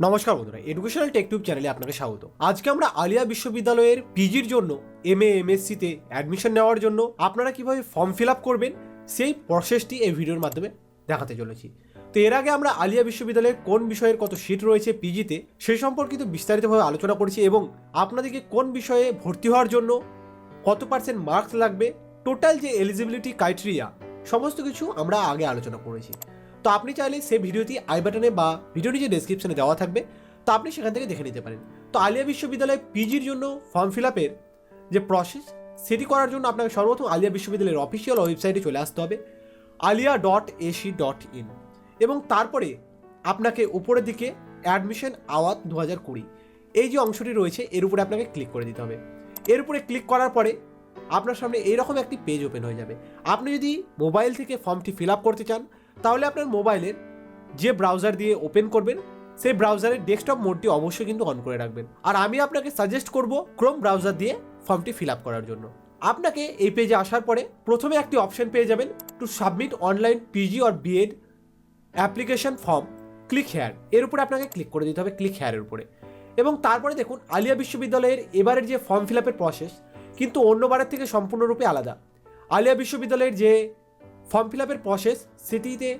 নমস্কার বন্ধুরা এডুকেশনাল টেকটিউব চ্যানেলে আপনাকে স্বাগত। আজকে আমরা আলিয়া বিশ্ববিদ্যালয়ের পিজির জন্য এম এ এমএসসিতে অ্যাডমিশন নেওয়ার জন্য আপনারা কীভাবে ফর্ম ফিল আপ করবেন, সেই প্রসেসটি এই ভিডিওর মাধ্যমে দেখাতে চলেছি। তো এর আগে আমরা আলিয়া বিশ্ববিদ্যালয়ের কোন বিষয়ের কত সিট রয়েছে পিজিতে সেই সম্পর্কিত বিস্তারিতভাবে আলোচনা করেছি এবং আপনাদেরকে কোন বিষয়ে ভর্তি হওয়ার জন্য কত পার্সেন্ট মার্কস লাগবে টোটাল যে এলিজিবিলিটি ক্রাইটেরিয়া সমস্ত কিছু আমরা আগে আলোচনা করেছি। তো আপনি চাইলে সেই ভিডিওটি আই বাটনে বা ভিডিও নিচে ডেসক্রিপশনে দেওয়া থাকবে। তো আপনি সেখান থেকে দেখে নিতে পারেন। তো আলিয়া বিশ্ববিদ্যালয়ে পিজির জন্য ফর্ম ফিল আপের যে প্রসেস সেটি করার জন্য আপনাকে সর্বপ্রথম আলিয়া বিশ্ববিদ্যালয়ের অফিসিয়াল ওয়েবসাইটে চলে আসতে হবে, Aliah dot AC dot in এবং তারপরে আপনাকে উপরের দিকে অ্যাডমিশন আওয়াত দু হাজার কুড়ি। এই যে অংশটি রয়েছে, এর উপরে আপনাকে ক্লিক করে দিতে হবে। এর উপরে ক্লিক করার পরে আপনার সামনে এইরকম একটি পেজ ওপেন হয়ে যাবে। আপনি যদি মোবাইল থেকে ফর্মটি ফিল আপ করতে চান তাহলে আপনার মোবাইলের যে ব্রাউজার দিয়ে ওপেন করবেন, সেই ব্রাউজারের ডেস্কটপ মোডটি অবশ্যই কিন্তু অন করে রাখবেন। আর আমি আপনাকে সাজেস্ট করব ক্রোম ব্রাউজার দিয়ে ফর্মটি ফিল আপ করার জন্য। আপনাকে এই পেজে আসার পরে প্রথমে একটি অপশন পেয়ে যাবেন to submit online PG or BEd application form click here এর উপরে আপনাকে ক্লিক করে দিতে হবে ক্লিক হেয়ারের উপরে। এবং তারপরে দেখুন, আলিয়া বিশ্ববিদ্যালয়ের এবারের যে ফর্ম ফিল আপের প্রসেস কিন্তু অন্যবারের থেকে সম্পূর্ণরূপে আলাদা। আলিয়া বিশ্ববিদ্যালয়ের যে ফর্ম ফিল আপের প্রসেস সেটিতে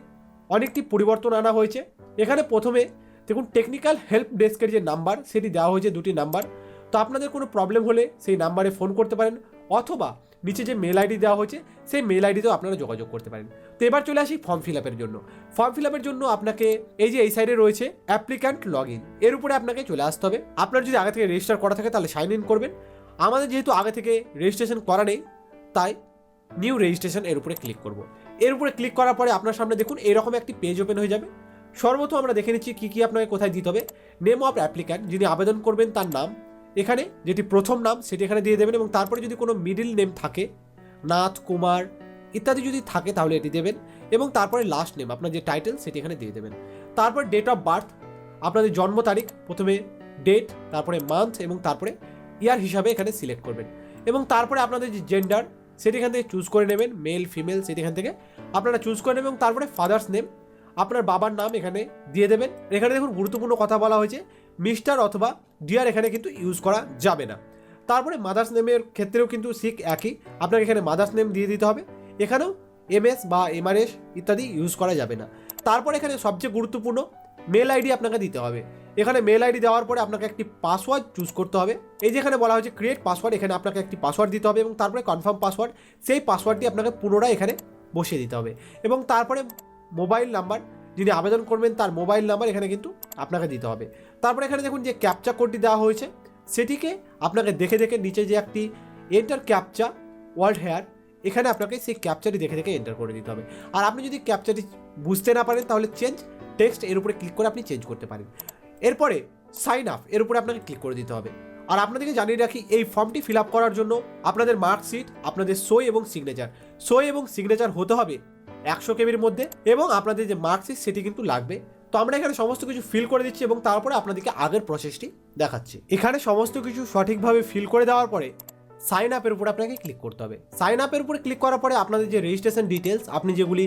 অনেকটি পরিবর্তন আনা হয়েছে। এখানে প্রথমে দেখুন টেকনিক্যাল হেল্প ডেস্কের যে নাম্বার সেটি দেওয়া হয়েছে দুটি নাম্বার তো আপনাদের কোনো প্রবলেম হলে সেই নাম্বারে ফোন করতে পারেন, অথবা নিচে যে মেল আইডি দেওয়া হয়েছে, সেই মেল আইডিতেও আপনারা যোগাযোগ করতে পারেন। তো এবার চলে আসি ফর্ম ফিল আপের জন্য। ফর্ম ফিল আপের জন্য আপনাকে এই যে এই সাইডে রয়েছে অ্যাপ্লিক্যান্ট লগ ইন এর উপরে আপনাকে চলে আসতে হবে। আপনার যদি আগে থেকে রেজিস্টার করা থাকে, তাহলে সাইন ইন করবেন। আমাদের যেহেতু আগে থেকে রেজিস্ট্রেশন করা নেই, তাই নিউ রেজিস্ট্রেশন এর উপরে ক্লিক করব। এর উপরে ক্লিক করার পরে আপনার সামনে দেখুন এরকম একটি পেজ ওপেন হয়ে যাবে। সর্বপ্রথম আমরা দেখে নিচ্ছি কী কী আপনাকে কোথায় দিতে হবে। নেম অফ অ্যাপ্লিক্যান্ট যিনি আবেদন করবেন তার নাম। এখানে যেটি প্রথম নাম, সেটি এখানে দিয়ে দেবেন এবং তারপরে যদি কোনো মিডিল নেম থাকে, নাথ, কুমার ইত্যাদি যদি থাকে তাহলে এটি দেবেন এবং তারপরে লাস্ট নেম আপনার যে টাইটেল সেটি এখানে দিয়ে দেবেন। তারপর ডেট অফ বার্থ আপনাদের জন্ম তারিখ, প্রথমে ডেট তারপরে মান্থ এবং তারপরে ইয়ার হিসাবে এখানে সিলেক্ট করবেন। এবং তারপরে আপনাদের যে জেন্ডার সেটি এখান থেকে চুজ করে নেবেন মেল ফিমেল সেটি এখান থেকে। আপনারা চুজ করে নেবেন এবং তারপরে ফাদার্স নেম আপনার বাবার নাম এখানে দিয়ে দেবেন। এখানে দেখুন গুরুত্বপূর্ণ কথা বলা হয়েছে মিস্টার অথবা ডিয়ার এখানে কিন্তু ইউজ করা যাবে না। তারপরে মাদার্স নেমের ক্ষেত্রেও কিন্তু শিখ একই, আপনাকে এখানে মাদার্স নেম দিয়ে দিতে হবে। এখানেও এমএস বা এমআরএস ইত্যাদি ইউজ করা যাবে না। তারপর এখানে সবচেয়ে গুরুত্বপূর্ণ মেল আইডি আপনাকে দিতে হবে। এখানে মেল আইডি দেওয়ার পরে আপনাকে একটি পাসওয়ার্ড চুজ করতে হবে। এই যে এখানে বলা হয়েছে ক্রিয়েট পাসওয়ার্ড এখানে আপনাকে একটি পাসওয়ার্ড দিতে হবে এবং তারপরে কনফার্ম পাসওয়ার্ড সেই পাসওয়ার্ডটি আপনাকে পুনরায় এখানে বসিয়ে দিতে হবে। এবং তারপরে মোবাইল নাম্বার যিনি আবেদন করবেন তার মোবাইল নাম্বার এখানে কিন্তু আপনাকে দিতে হবে। তারপরে এখানে দেখুন যে ক্যাপচা কোডটি দেওয়া হয়েছে। সেটিকে আপনাকে দেখে দেখে নিচে যে একটি এন্টার ক্যাপচা ওয়ার্ল্ড হেয়ার এখানে আপনাকে সেই ক্যাপচারটি দেখে দেখে এন্টার করে দিতে হবে। আর আপনি যদি ক্যাপচারটি বুঝতে না পারেন, তাহলে চেঞ্জ টেক্সট এর উপরে ক্লিক করে আপনি চেঞ্জ করতে পারেন। এরপরে সাইন আপ এর উপরে আপনাকে ক্লিক করে দিতে হবে। আর আপনাদেরকে জানিয়ে রাখি, এই ফর্মটি ফিল আপ করার জন্য আপনাদের মার্কশিট আপনাদের সই এবং সিগনেচার সই এবং সিগনেচার হতে হবে একশো কেবির মধ্যে এবং আপনাদের যে মার্কশিট সেটি কিন্তু লাগবে। তো আমরা এখানে সমস্ত কিছু ফিল করে দিচ্ছি এবং তারপরে আপনাদেরকে আগের প্রসেসটি দেখাচ্ছি। এখানে সমস্ত কিছু সঠিকভাবে ফিল করে দেওয়ার পরে সাইন আপের উপরে আপনাকে ক্লিক করতে হবে। সাইন আপের উপরে ক্লিক করার পরে আপনাদের যে রেজিস্ট্রেশন ডিটেলস আপনি যেগুলি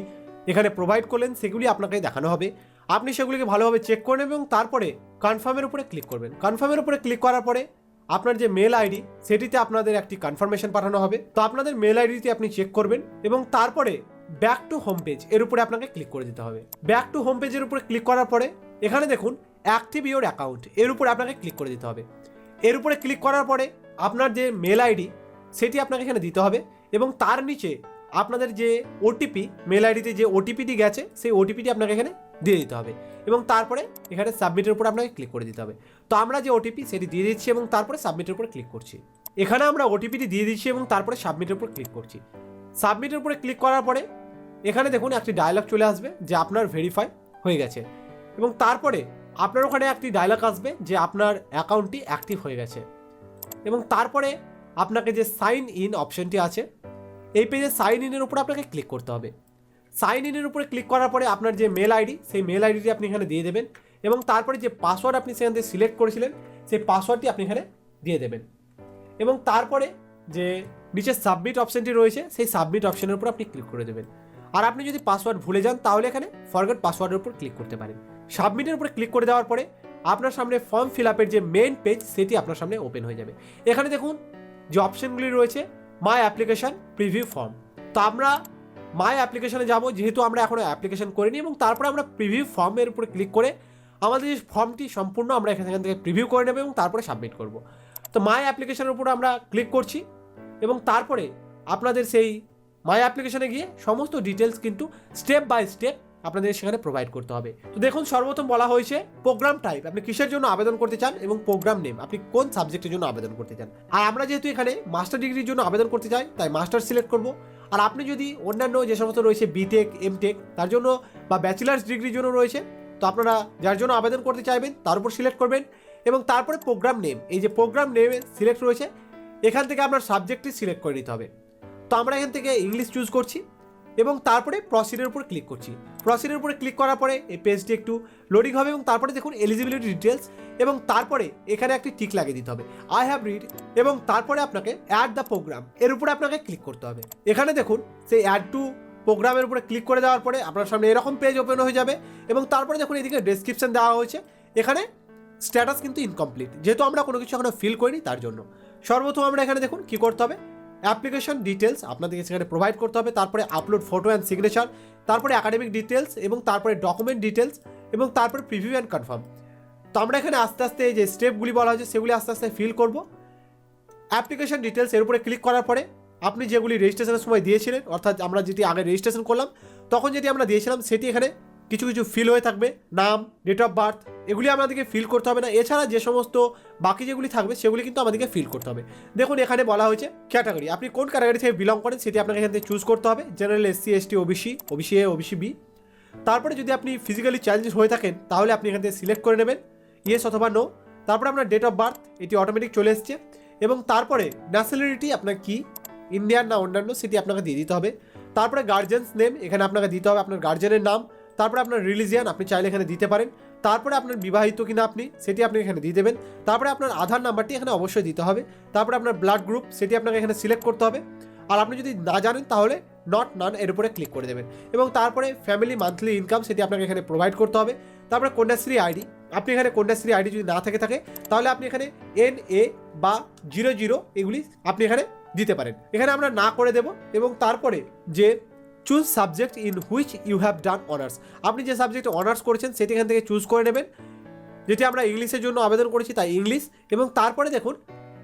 এখানে প্রোভাইড করলেন, সেগুলি আপনাকে দেখানো হবে। আপনি সেগুলিকে ভালোভাবে চেক করে নেবেন এবং তারপরে কনফার্মের উপরে ক্লিক করবেন। কনফার্মের উপরে ক্লিক করার পরে আপনার যে মেল আইডি সেটিতে আপনাদের একটি কনফার্মেশন পাঠানো হবে। তো আপনাদের মেল আইডিতে আপনি চেক করবেন এবং তারপরে ব্যাক টু হোম পেজ এর উপরে আপনাকে ক্লিক করে দিতে হবে। ব্যাক টু হোম পেজের উপরে ক্লিক করার পরে এখানে দেখুন অ্যাক্টিভ ইউর অ্যাকাউন্ট এর উপরে আপনাকে ক্লিক করে দিতে হবে। এর উপরে ক্লিক করার পরে আপনার যে মেল আইডি সেটি আপনাকে এখানে দিতে হবে এবং তার নিচে আপনাদের যে ওটিপি মেল আইডিতে যে ওটিপিটি গেছে, সেই ওটিপিটি আপনাকে এখানে দিয়ে দিতে হবে। এবং তারপরে এখানে সাবমিটের উপর আপনাকে ক্লিক করে দিতে হবে। তো আমরা যে ওটিপি সেটি দিয়ে দিচ্ছি এবং তারপরে সাবমিটের উপর ক্লিক করছি। এখানে আমরা ওটিপিটি দিয়ে দিচ্ছি এবং তারপরে সাবমিটের উপর ক্লিক করছি। সাবমিটের উপরে ক্লিক করার পরে এখানে দেখুন একটি ডায়লগ চলে আসবে যে আপনার ভেরিফাই হয়ে গেছে। এবং তারপরে আপনার ওখানে একটি ডায়লগ আসবে যে আপনার অ্যাকাউন্টটি অ্যাক্টিভ হয়ে গেছে। এবং তারপরে আপনাকে যে সাইন ইন অপশনটি আছে, এই পেজে সাইন ইনের উপর আপনাকে ক্লিক করতে হবে। সাইন ইনের উপরে ক্লিক করার পরে আপনার যে মেল আইডি সেই মেল আইডিটি আপনি এখানে দিয়ে দেবেন এবং তারপরে যে পাসওয়ার্ড আপনি সেখান থেকে সিলেক্ট করেছিলেন, সেই পাসওয়ার্ডটি আপনি এখানে দিয়ে দেবেন। এবং তারপরে যে নিচে সাবমিট অপশনটি রয়েছে, সেই সাবমিট অপশানের উপর আপনি ক্লিক করে দেবেন। আর আপনি যদি পাসওয়ার্ড ভুলে যান, তাহলে এখানে ফরগেট পাসওয়ার্ডের উপর ক্লিক করতে পারেন। সাবমিটের উপরে ক্লিক করে দেওয়ার পরে আপনার সামনে ফর্ম ফিল আপের যে মেন পেজ সেটি আপনার সামনে ওপেন হয়ে যাবে। এখানে দেখুন যে অপশনগুলি রয়েছে মাই অ্যাপ্লিকেশন প্রিভিউ ফর্ম তো আমরা মাই অ্যাপ্লিকেশনে যাব, যেহেতু আমরা এখনও অ্যাপ্লিকেশন করিনি এবং তারপরে আমরা প্রিভিউ ফর্মের উপরে ক্লিক করে আমাদের যে ফর্মটি সম্পূর্ণ আমরা এখান থেকে প্রিভিউ করে নেব এবং তারপরে সাবমিট করব। তো মাই অ্যাপ্লিকেশনের উপর আমরা ক্লিক করছি এবং তারপরে আপনাদের সেই মাই অ্যাপ্লিকেশনে গিয়ে সমস্ত ডিটেলস কিন্তু স্টেপ বাই স্টেপ আপনাদের সেখানে প্রোভাইড করতে হবে। তো দেখুন, সর্বপ্রথম বলা হয়েছে প্রোগ্রাম টাইপ আপনি কিসের জন্য আবেদন করতে চান এবং প্রোগ্রাম নেম আপনি কোন সাবজেক্টের জন্য আবেদন করতে চান। আর আমরা যেহেতু এখানে মাস্টার ডিগ্রির জন্য আবেদন করতে চাই, তাই মাস্টার সিলেক্ট করব। আর আপনি যদি অন্যান্য যে সমস্ত রয়েছে বিটেক এমটেক তার জন্য বা ব্যাচেলার্স ডিগ্রির জন্য রয়েছে, তো আপনারা যার জন্য আবেদন করতে চাইবেন, তার উপর সিলেক্ট করবেন এবং তারপরে প্রোগ্রাম নেম এই যে প্রোগ্রাম নেমে সিলেক্ট রয়েছে, এখান থেকে আপনার সাবজেক্টটি সিলেক্ট করে নিতে হবে। তো আমরা এখান থেকে ইংলিশ চুজ করছি। এবং তারপরে প্রসিডের উপর ক্লিক করছি। প্রসিডের উপরে ক্লিক করার পরে এই পেজটি একটু লোডিং হবে এবং তারপরে দেখুন এলিজিবিলিটি ডিটেলস এবং তারপরে এখানে একটি টিক লাগিয়ে দিতে হবে। আই হ্যাভ রিড এবং তারপরে আপনাকে অ্যাড দ্য প্রোগ্রাম এর উপরে আপনাকে ক্লিক করতে হবে। এখানে দেখুন সেই অ্যাড টু প্রোগ্রামের উপরে ক্লিক করে দেওয়ার পরে আপনার সামনে এরকম পেজ ওপেন হয়ে যাবে এবং তারপরে দেখুন এদিকে ডেসক্রিপশন দেওয়া হয়েছে। এখানে স্ট্যাটাস কিন্তু ইনকমপ্লিট যেহেতু আমরা কোনো কিছু এখনও ফিল করিনি তার জন্য। সর্বপ্রথম আমরা এখানে দেখুন কি করতে হবে? অ্যাপ্লিকেশন ডিটেলস আপনাদেরকে সেখানে প্রোভাইড করতে হবে, তারপরে আপলোড ফটো অ্যান্ড সিগনেচার তারপরে একাডেমিক ডিটেলস এবং তারপরে ডকুমেন্ট ডিটেলস এবং তারপরে প্রিভিউ অ্যান্ড কনফার্ম তো আমরা এখানে আস্তে আস্তে যে স্টেপগুলি বলা হয়েছে, সেগুলি আস্তে আস্তে ফিল করব। অ্যাপ্লিকেশন ডিটেলস এর উপরে ক্লিক করার পরে আপনি যেগুলি রেজিস্ট্রেশনের সময় দিয়েছিলেন, অর্থাৎ আমরা যেটি আগে রেজিস্ট্রেশন করলাম, তখন যেটি আমরা দিয়েছিলাম সেটি এখানে কিছু কিছু ফিল হয়ে থাকবে, নাম ডেট অফ বার্থ এগুলি আমাদেরকে ফিল করতে হবে না। এছাড়া যে সমস্ত বাকি যেগুলি থাকবে, সেগুলি কিন্তু আমাদেরকে ফিল করতে হবে। দেখুন, এখানে বলা হয়েছে ক্যাটাগরি আপনি কোন ক্যাটাগরি থেকে বিলং করেন, সেটি আপনাকে এখান থেকে চুজ করতে হবে। General SC ST OBC OBC A OBC B তারপরে যদি আপনি ফিজিক্যালি চ্যালেঞ্জ হয়ে থাকেন, তাহলে আপনি এখান থেকে সিলেক্ট করে নেবেন। ইয়েস অথবা নো তারপরে আপনার ডেট অফ বার্থ এটি অটোমেটিক চলে এসছে। এবং তারপরে ন্যাশনালিটি আপনার কি? ইন্ডিয়ান না অন্যান্য, সেটি আপনাকে দিয়ে দিতে হবে। তারপরে গার্জেন্স নেম এখানে আপনাকে দিতে হবে। আপনার গার্জেনের নাম তারপরে আপনার রিলিজিয়ান আপনি চাইলে এখানে দিতে পারেন। তারপরে আপনার বিবাহিত কিনা আপনি, সেটি আপনি এখানে দিয়ে দেবেন। তারপরে আপনার আধার নাম্বারটি এখানে অবশ্যই দিতে হবে। তারপরে আপনার ব্লাড গ্রুপ সেটি আপনাকে এখানে সিলেক্ট করতে হবে। আর আপনি যদি না জানেন, তাহলে নট নান এর উপরে ক্লিক করে দেবেন। এবং তারপরে ফ্যামিলি মান্থলি ইনকাম সেটি আপনাকে এখানে প্রোভাইড করতে হবে। তারপরে কন্যাশ্রী আইডি, আপনি এখানে কন্যাশ্রী আইডি যদি না থেকে থাকে, তাহলে আপনি এখানে এন এ বা জিরো জিরো এগুলি আপনি এখানে দিতে পারেন। এখানে আমরা না করে দেব এবং তারপরে যে choose subject in which you have done honours আপনি যে সাবজেক্টে অনার্স করেছেন, সেটি এখান থেকে চুজ করে নেবেন। যেটি আমরা ইংলিশের জন্য আবেদন করেছি, তাই ইংলিশ। এবং তারপরে দেখুন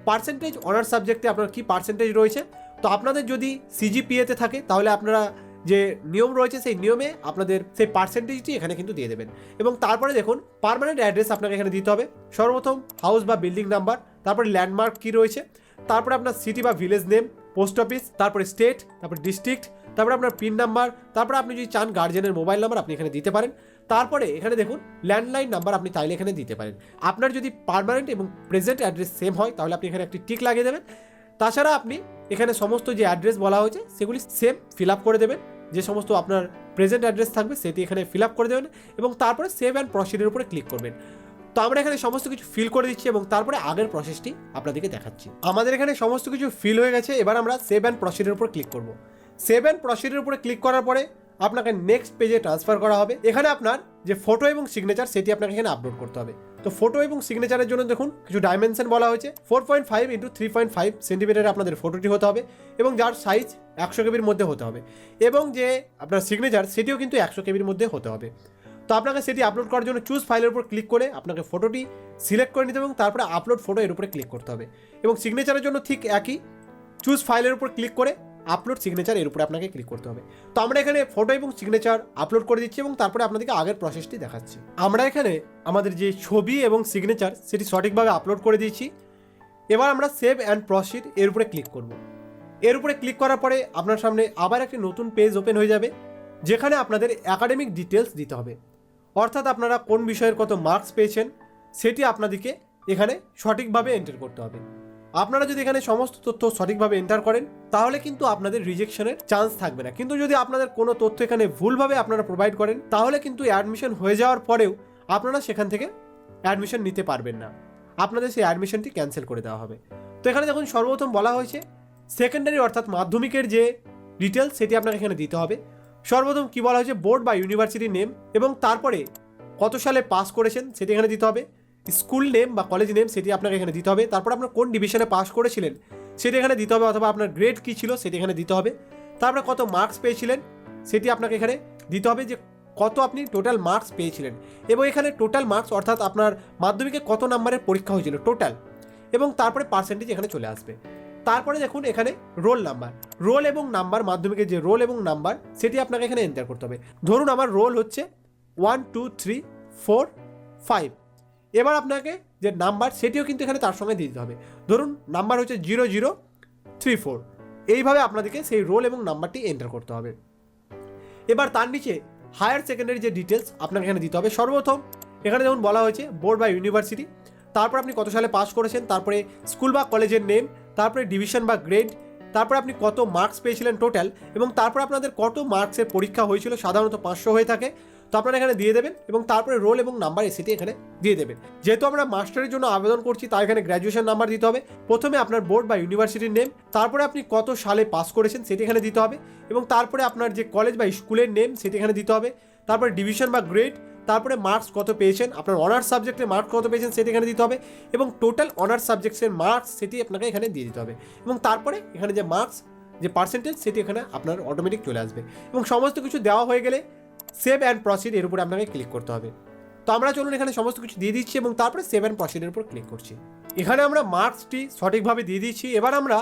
পার্সেন্টেজ অনার্স সাবজেক্টে আপনার কি পার্সেন্টেজ রয়েছে? তো আপনাদের যদি সিজিপিএতে থাকে, তাহলে আপনারা যে নিয়ম রয়েছে, সেই নিয়মে আপনাদের সেই পার্সেন্টেজটি এখানে কিন্তু দিয়ে দেবেন। এবং তারপরে দেখুন পার্মানেন্ট অ্যাড্রেস আপনাকে এখানে দিতে হবে। সর্বপ্রথম হাউস বা বিল্ডিং নাম্বার তারপরে ল্যান্ডমার্ক কী রয়েছে? তারপরে আপনার সিটি বা ভিলেজ নেম পোস্ট অফিস তারপরে স্টেট তারপরে ডিস্ট্রিক্ট তারপরে আপনার পিন নাম্বার, তারপরে আপনি যদি চান গার্জেনের মোবাইল নাম্বার আপনি এখানে দিতে পারেন। তারপরে এখানে দেখুন ল্যান্ডলাইন নাম্বার আপনি চাইলে এখানে দিতে পারেন। আপনার যদি পার্মানেন্ট এবং প্রেজেন্ট অ্যাড্রেস সেম হয়, তাহলে আপনি এখানে একটি টিক লাগিয়ে দেবেন। তাছাড়া আপনি এখানে সমস্ত যে অ্যাড্রেস বলা হয়েছে, সেগুলি সেম ফিল আপ করে দেবেন। যে সমস্ত আপনার প্রেজেন্ট অ্যাড্রেস থাকবে, সেটি এখানে ফিল আপ করে দেবেন এবং তারপরে সেভ অ্যান্ড প্রসিডের উপরে ক্লিক করবেন। তো আমরা এখানে সমস্ত কিছু ফিল করে দিচ্ছি এবং তারপরে আগের প্রসেসটি আপনাদেরকে দেখাচ্ছি। আমাদের এখানে সমস্ত কিছু ফিল হয়ে গেছে, এবার আমরা সেভ অ্যান্ড প্রসিডের উপর ক্লিক করব। সেভ অ্যান্ড প্রসিডের উপরে ক্লিক করার পরে আপনাকে নেক্সট পেজে ট্রান্সফার করা হবে। এখানে আপনার যে ফটো এবং সিগনেচার সেটি আপনাকে এখানে আপলোড করতে হবে। তো ফটো এবং সিগনেচারের জন্য দেখুন, কিছু ডাইমেনশন বলা হয়েছে। Four point five into three point five centimetre আপনাদের ফটোটি হতে হবে এবং যার সাইজ একশো কেবির মধ্যে হতে হবে। এবং যে আপনার সিগনেচার সেটিও কিন্তু একশো কেবির মধ্যে হতে হবে। তো আপনাকে সেটি আপলোড করার জন্য চুজ ফাইলের উপর ক্লিক করে আপনাকে ফটোটি সিলেক্ট করে নিতে হবে এবং তারপরে আপলোড ফটো এর উপরে ক্লিক করতে হবে। এবং সিগনেচারের জন্য ঠিক একই চুজ ফাইলের উপর ক্লিক করে আপলোড সিগনেচার এর উপরে আপনাকে ক্লিক করতে হবে। তো আমরা এখানে ফটো এবং সিগনেচার আপলোড করে দিচ্ছি এবং তারপরে আপনাদেরকে আগের প্রসেসটি দেখাচ্ছি। আমরা এখানে আমাদের যে ছবি এবং সিগনেচার সেটি সঠিকভাবে আপলোড করে দিয়েছি। এবার আমরা সেভ অ্যান্ড প্রসিড এর উপরে ক্লিক করব। এর উপরে ক্লিক করার পরে আপনার সামনে আবার একটি নতুন পেজ ওপেন হয়ে যাবে, যেখানে আপনাদের একাডেমিক ডিটেলস দিতে হবে। অর্থাৎ আপনারা কোন বিষয়ের কত মার্কস পেয়েছেন, সেটি আপনাদেরকে এখানে সঠিকভাবে এন্টার করতে হবে। আপনারা যদি এখানে সমস্ত তথ্য সঠিকভাবে এন্টার করেন, তাহলে কিন্তু আপনাদের রিজেকশনের চান্স থাকবে না। কিন্তু যদি আপনাদের কোনো তথ্য এখানে ভুলভাবে আপনারা প্রোভাইড করেন, তাহলে কিন্তু অ্যাডমিশন হয়ে যাওয়ার পরেও আপনারা সেখান থেকে অ্যাডমিশন নিতে পারবেন না। আপনাদের সেই অ্যাডমিশনটি ক্যান্সেল করে দেওয়া হবে। তো এখানে দেখুন, সর্বপ্রথম বলা হয়েছে সেকেন্ডারি অর্থাৎ মাধ্যমিকের যে ডিটেলস সেটি আপনাকে এখানে দিতে হবে। সর্বপ্রথম কী বলা হয়েছে? বোর্ড বা ইউনিভার্সিটি নেম এবং তারপরে কত সালে পাস করেছেন, সেটি এখানে দিতে হবে। স্কুল নেম বা কলেজ নেম সেটি আপনাকে এখানে দিতে হবে। তারপর আপনার কোন ডিভিশনে পাস করেছিলেন সেটি এখানে দিতে হবে অথবা আপনার গ্রেড কী ছিল সেটি এখানে দিতে হবে। তারপরে কত মার্কস পেয়েছিলেন সেটি আপনাকে এখানে দিতে হবে যে কত আপনি টোটাল মার্কস পেয়েছিলেন। এবং এখানে টোটাল মার্কস অর্থাৎ আপনার মাধ্যমিকে কত নাম্বারের পরীক্ষা হয়েছিল টোটাল এবং তারপরে পার্সেন্টেজ এখানে চলে আসবে। তারপরে দেখুন এখানে রোল নাম্বার রোল এবং নাম্বার মাধ্যমিকের যে রোল এবং নাম্বার সেটি আপনাকে এখানে এন্টার করতে হবে। ধরুন আমার রোল হচ্ছে one two three four five এবার আপনাকে যে নাম্বার, সেটিও কিন্তু এখানে তার সঙ্গে দিতে হবে। ধরুন, নাম্বার হচ্ছে জিরো জিরো থ্রি ফোর। এইভাবে আপনাদেরকে সেই রোল এবং নাম্বারটি এন্টার করতে হবে। এবার তার নিচে হায়ার সেকেন্ডারি যে ডিটেলস আপনাকে এখানে দিতে হবে। সর্বপ্রথম এখানে যেমন বলা হয়েছে, বোর্ড বা ইউনিভার্সিটি। তারপর আপনি কত সালে পাস করেছেন, তারপরে স্কুল বা কলেজের নেম, তারপরে ডিভিশন বা গ্রেড, তারপরে আপনি কত মার্কস পেয়েছিলেন টোটাল, এবং তারপর আপনাদের কত মার্কসের পরীক্ষা হয়েছিল, সাধারণত পাঁচশো হয়ে থাকে। তো আপনারা এখানে দিয়ে দেবেন এবং তারপরে রোল এবং নাম্বার এসিটি এখানে দিয়ে দেবেন। যেহেতু আমরা মাস্টারের জন্য আবেদন করছি, তাই এখানে গ্র্যাজুয়েশন নাম্বার দিতে হবে। প্রথমে আপনার বোর্ড বা ইউনিভার্সিটির নেম, তারপরে আপনি কত সালে পাস করেছেন সেটি এখানে দিতে হবে এবং তারপরে আপনার যে কলেজ বা স্কুলের নেম সেটি এখানে দিতে হবে। তারপরে ডিভিশন বা গ্রেড, তারপরে মার্কস কত পেয়েছেন, আপনার অনার্স সাবজেক্টে মার্কস কত পেয়েছেন সেটি এখানে দিতে হবে এবং টোটাল অনার্স সাবজেক্টসের মার্কস সেটি আপনাকে এখানে দিয়ে দিতে হবে এবং তারপরে এখানে যে মার্কস, যে পার্সেন্টেজ সেটি এখানে আপনার অটোমেটিক চলে আসবে এবং সমস্ত কিছু দেওয়া হয়ে গেলে সেভ অ্যান্ড প্রসিড এর উপরে আপনাকে ক্লিক করতে হবে। তো আমরা চলুন এখানে সমস্ত কিছু দিয়ে দিচ্ছি এবং তারপরে সেভ অ্যান্ড প্রসিডের উপর ক্লিক করছি। এখানে আমরা মার্কসটি সঠিকভাবে দিয়ে দিচ্ছি। এবার আমরা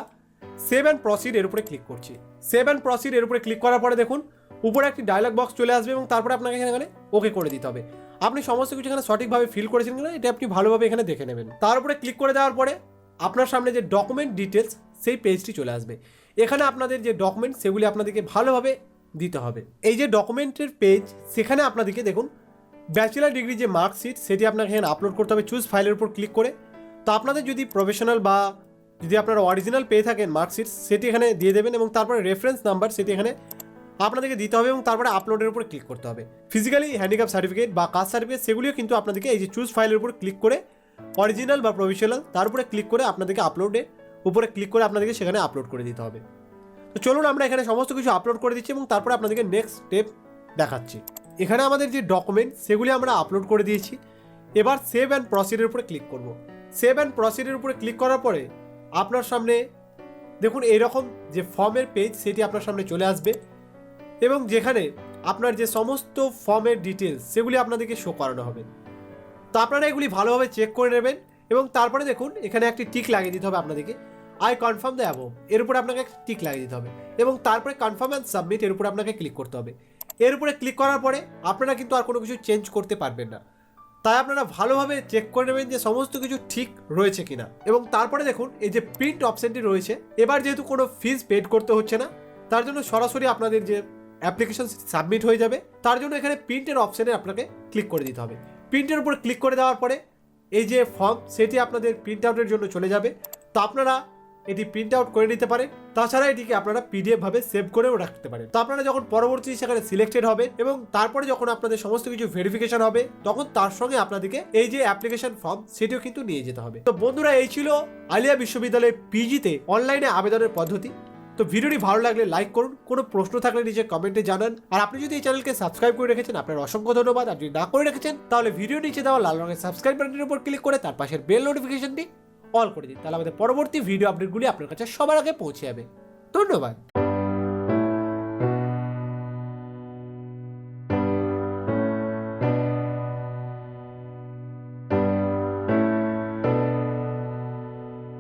সেভ অ্যান্ড প্রসিড এর উপরে ক্লিক করছি। সেভ অ্যান্ড প্রসিড এর উপরে ক্লিক করার পরে দেখুন, উপরে একটি ডায়লগ বক্স চলে আসবে এবং তারপরে আপনাকে এখানে ওকে করে দিতে হবে। আপনি সমস্ত কিছু এখানে সঠিকভাবে ফিল করেছেন কিনা, এটা আপনি ভালোভাবে এখানে দেখে নেবেন। তার উপরে ক্লিক করে দেওয়ার পরে আপনার সামনে যে ডকুমেন্ট ডিটেলস সেই পেজটি চলে আসবে। এখানে আপনাদের যে ডকুমেন্ট সেগুলি আপনাদেরকে ভালোভাবে দিতে হবে। এই যে ডকুমেন্টের পেজ সেখানে আপনাদেরকে দেখুন ব্যাচেলার ডিগ্রি যে মার্কশিট সেটি আপনাকে এখানে আপলোড করতে হবে। চুজ ফাইলের উপর ক্লিক করে। তো আপনাদের যদি প্রফেশনাল বা যদি আপনারা অরিজিনাল পেয়ে থাকেন মার্কশিট সেটি এখানে দিয়ে দেবেন এবং তারপরে রেফারেন্স নাম্বার সেটি এখানে আপনাদেরকে দিতে হবে এবং তারপরে আপলোডের উপর ক্লিক করতে হবে। ফিজিক্যালি হ্যান্ডিক্যাপ সার্টিফিকেট বা কাস্ট সার্টিফিকেট সেগুলিও কিন্তু আপনাদেরকে এই যে চুজ ফাইলের উপর ক্লিক করে অরিজিনাল বা প্রফেশনাল তার উপরে ক্লিক করে আপনাদেরকে আপলোডে উপরে ক্লিক করে আপনাদেরকে সেখানে আপলোড করে দিতে হবে। তো চলুন আমরা এখানে সমস্ত কিছু আপলোড করে দিচ্ছি এবং তারপরে আপনাদেরকে নেক্সট স্টেপ দেখাচ্ছি। এখানে আমাদের যে ডকুমেন্ট সেগুলি আমরা আপলোড করে দিয়েছি। এবার সেভ অ্যান্ড প্রসিডের উপরে ক্লিক করব। সেভ অ্যান্ড প্রসিডের উপরে ক্লিক করার পরে আপনার সামনে দেখুন এইরকম যে ফর্মের পেজ সেটি আপনার সামনে চলে আসবে এবং যেখানে আপনার যে সমস্ত ফর্মের ডিটেলস সেগুলি আপনাদেরকে শো করানো হবে। তো আপনারা এগুলি ভালোভাবে চেক করে নেবেন এবং তারপরে দেখুন এখানে একটি টিক লাগিয়ে দিতে হবে আপনাদেরকে। আই কনফার্ম দ্য অ্যাবো এর উপরে আপনাকে টিক লাগিয়ে দিতে হবে। এবং তারপরে কনফার্ম অ্যান্ড সাবমিট এর উপরে আপনাকে ক্লিক করতে হবে। এর উপরে ক্লিক করার পরে আপনারা কিন্তু আর কোনো কিছু চেঞ্জ করতে পারবেন না। তাই আপনারা ভালোভাবে চেক করে নেবেন যে সমস্ত কিছু ঠিক রয়েছে কিনা। এবং তারপরে দেখুন, এই যে প্রিন্ট অপশানটি রয়েছে, এবার যেহেতু কোনো ফিজ পেড করতে হচ্ছে না, তার জন্য সরাসরি আপনাদের যে অ্যাপ্লিকেশন সাবমিট হয়ে যাবে, তার জন্য এখানে প্রিন্টের অপশানে আপনাকে ক্লিক করে দিতে হবে। প্রিন্টের উপর ক্লিক করে দেওয়ার পরে এই যে ফর্ম সেটি আপনাদের প্রিন্ট আউটের জন্য চলে যাবে। তো আপনারা এটি প্রিন্ট আউট করে নিতে পারেন তাছাড়া এটিকে আপনারা পিডিএফ ভাবে সেভ করেও রাখতে পারেন। তো আপনারা যখন পরবর্তী সেখানে সিলেক্টেড হবে এবং তারপরে যখন আপনাদের সমস্ত কিছু ভেরিফিকেশন হবে, তখন তার সঙ্গে আপনাদেরকে এই যে অ্যাপ্লিকেশন ফর্ম সেটিও কিন্তু নিয়ে যেতে হবে। তো বন্ধুরা, এই ছিল আলিয়া বিশ্ববিদ্যালয়ের পিজিতে অনলাইনে আবেদনের পদ্ধতি। তো ভিডিওটি ভালো লাগলে লাইক করুন, কোনো প্রশ্ন থাকলে নিচে কমেন্টে জানান। আর আপনি যদি এই চ্যানেলকে সাবস্ক্রাইব করে রেখেছেন, আপনার অসংখ্য ধন্যবাদ। আপনি না করে রেখেছেন, তাহলে ভিডিও নিচে দেওয়া লাল রঙের সাবস্ক্রাইব বাটনের উপর ক্লিক করে তার পাশের বেল নোটিফিকেশনটি অল করে দিন। তাহলে আমাদের পরবর্তী ভিডিও আপডেটগুলি আপনার কাছে সবার আগে পৌঁছে যাবে। ধন্যবাদ।